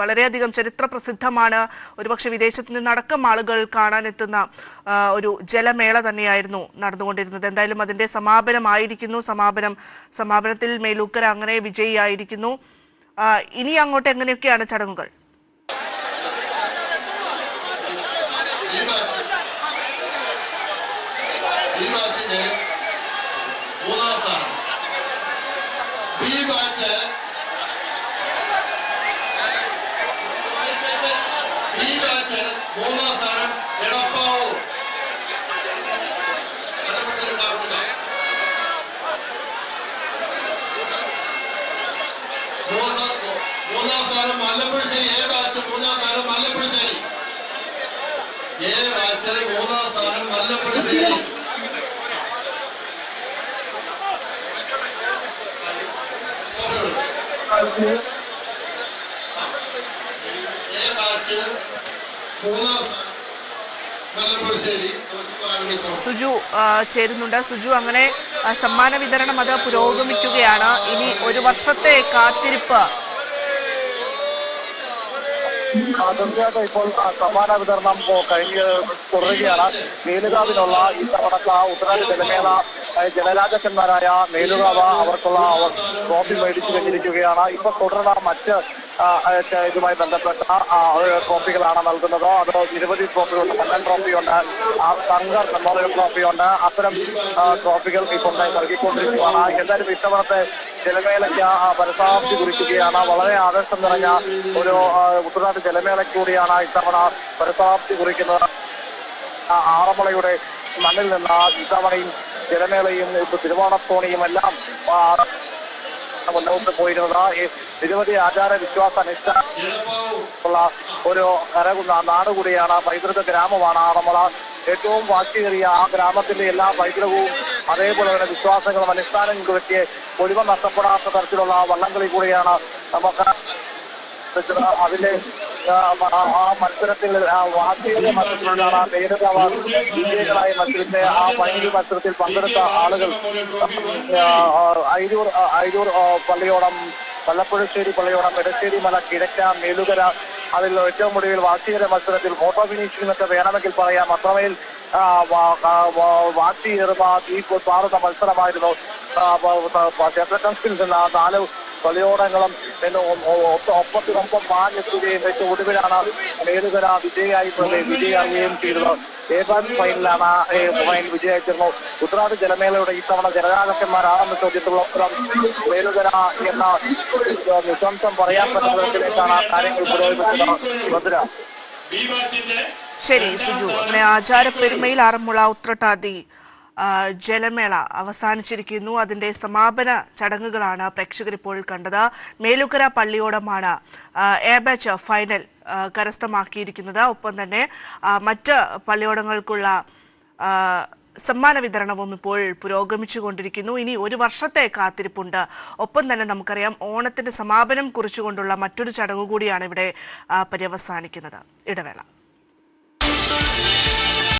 വളരെയധികം ചരിത്ര പ്രസിദ്ധമാണ് ഒരുപക്ഷെ വിദേശത്ത് നിന്നടക്കം ആളുകൾ കാണാനെത്തുന്ന ഒരു ജലമേള തന്നെയായിരുന്നു നടന്നുകൊണ്ടിരുന്നത്. എന്തായാലും അതിന്റെ സമാപനമായിരിക്കുന്നു. സമാപനം സമാപനത്തിൽ മേലൂക്കര അങ്ങനെ വിജയിയായിരിക്കുന്നു. ഇനി അങ്ങോട്ട് എങ്ങനെയൊക്കെയാണ് ചടങ്ങുകൾ ഈ ബാച്ച് ഈ ബാച്ചിന്റെ മൂന്നാം സ്ഥാനം ബി ബാച്ച് ബി ബാച്ച് മൂന്നാം സ്ഥാനം എടപ്പാവൂർ മൂന്നാം സ്ഥാനം മല്ലപ്പുഴശ്ശേരി എ ബാച്ച് മൂന്നാം സ്ഥാനം മല്ലപ്പുഴശ്ശേരി എ ബാച്ച് മൂന്നാം സ്ഥാനം മല്ലപ്പുഴശ്ശേരി എ ബാച്ച് മൂന്നാം സുജു ചേരുന്നുണ്ട്. സുജു അങ്ങനെ സമ്മാന വിതരണം അത് പുരോഗമിക്കുകയാണ്. ഇനി ഒരു വർഷത്തെ കാത്തിരിപ്പ്. തീർച്ചയായിട്ടും ഇപ്പോൾ സമ്മാന വിതരണം കഴിഞ്ഞ് തുടരുകയാണ്. മേലുകാവിനുള്ള ഇത്തവണത്തെ ഉത്തരാഖണ്ഡ് ജലമേള ജനമേള ജലരാജക്കന്മാരായ മേലുകാവ് അവർക്കുള്ള അവർ ട്രോഫി മേടിച്ചു കഴിഞ്ഞിരിക്കുകയാണ് ഇപ്പൊ തുടരുന്ന മറ്റ് ഇതുമായി ബന്ധപ്പെട്ട ട്രോഫികളാണ് നൽകുന്നത്. അത് നിരവധി ട്രോഫികളുണ്ട് കണ്ണൻ ട്രോഫിയുണ്ട് തങ്ക മെമ്മോറിയൽ ട്രോഫിയുണ്ട് അത്തരം ട്രോഫികൾ ഇപ്പോൾ നൽകിക്കൊണ്ടിരിക്കുകയാണ്. എന്തായാലും ഇത്തവണത്തെ ജലമേളയ്ക്ക് പരസാപ്തി കുറിക്കുകയാണ്. വളരെ ആവേശം നിറഞ്ഞ ഒരു ഉത്തരനാട് ജലമേളയ്ക്ക് ഇത്തവണ പരസാപ്തി കുറിക്കുന്നത്. ആറന്മുളയുടെ മണ്ണിൽ നിന്ന് ഇത്തവണയും ജലമേളയും തിരുവോണത്തോണിയും എല്ലാം മുന്നോട്ട് പോയിരുന്നത്. നിരവധി ആചാര വിശ്വാസ നിഷ്ഠ ഉള്ള ഒരു കരകുന്ന നാട് കൂടിയാണ് പൈതൃക ഗ്രാമമാണ് നമ്മൾ ഏറ്റവും വാശിയേറിയ ആ ഗ്രാമത്തിന്റെ എല്ലാ പൈതൃകവും അതേപോലെ തന്നെ വിശ്വാസങ്ങളും അനുഷ്ഠാനങ്ങൾക്ക് പറ്റിയ ഒഴിവ് നഷ്ടപ്പെടാത്ത തരത്തിലുള്ള വള്ളംകളി കൂടിയാണ് നമുക്ക് അതിന്റെ ആ, ആ ആ മത്സരത്തിൽ ആ വാശിയേറിയ മത്സരത്തിലാണ് നേരിടാവ വിജയികളായി മത്സരിച്ച ആ വൈദ്യുതി മത്സരത്തിൽ പങ്കെടുത്ത ആളുകൾ ആ, ആ, അയിരൂർ ആ, അയിരൂർ ആ, പള്ളിയോടം വല്ലപ്പുഴശ്ശേരി പള്ളിയോടം എടശ്ശേരി മല കിഴക്ക മേലുകര അതിൽ ഏറ്റവും ഒടുവിൽ വാശിയേറിയ മത്സരത്തിൽ ഫോട്ടോ ഫിനിഷിംഗ് ഒക്കെ വേണമെങ്കിൽ പറയാം. അത്രമേൽ ആ, വാ- ആ, വാ- വാശിയേറുന്ന തീ പാറുന്ന മത്സരമായിരുന്നു. ക്ഷേത്രകൺസിൽ നിന്ന് നാല് കളിയോടങ്ങളും പിന്നെ ഒപ്പത്തിനൊപ്പം മാഞ്ഞെത്തുകയും വെച്ച് ഒടുവിലാണ് മേലുകര വിജയായി വിജയാവുകയും ചെയ്തത്. ബാച്ച് ഫൈനലാണ് ഫൈനൽ വിജയിച്ചിരുന്നു. ഉത്തരാട് ജലമേളയുടെ ഇത്തവണ ജനരാജക്കന്മാരാണെന്ന ചോദ്യത്തിലുള്ള ഉത്തരം മേലുകര എന്ന നിശംസം പറയാൻ പറ്റുന്ന കാര്യങ്ങൾ പുരോഗമിച്ചത്. ഭദ്ര ശരി സുജു. അങ്ങനെ ആചാരപ്പെരുമയിൽ ആറന്മുള ഉത്രട്ടാതി ജലമേള അവസാനിച്ചിരിക്കുന്നു. അതിന്റെ സമാപന ചടങ്ങുകളാണ് പ്രേക്ഷകർ ഇപ്പോൾ കണ്ടത്. മേലുക്കര പള്ളിയോടമാണ് എ ബാച്ച് ഫൈനൽ കരസ്ഥമാക്കിയിരിക്കുന്നത്. ഒപ്പം തന്നെ മറ്റ് പള്ളിയോടങ്ങൾക്കുള്ള സമ്മാന വിതരണവും ഇപ്പോൾ പുരോഗമിച്ചുകൊണ്ടിരിക്കുന്നു. ഇനി ഒരു വർഷത്തെ കാത്തിരിപ്പുണ്ട്. ഒപ്പം തന്നെ നമുക്കറിയാം ഓണത്തിന്റെ സമാപനം കുറിച്ചുകൊണ്ടുള്ള മറ്റൊരു ചടങ്ങ് കൂടിയാണ് ഇവിടെ പര്യവസാനിക്കുന്നത്. ഇടവേള.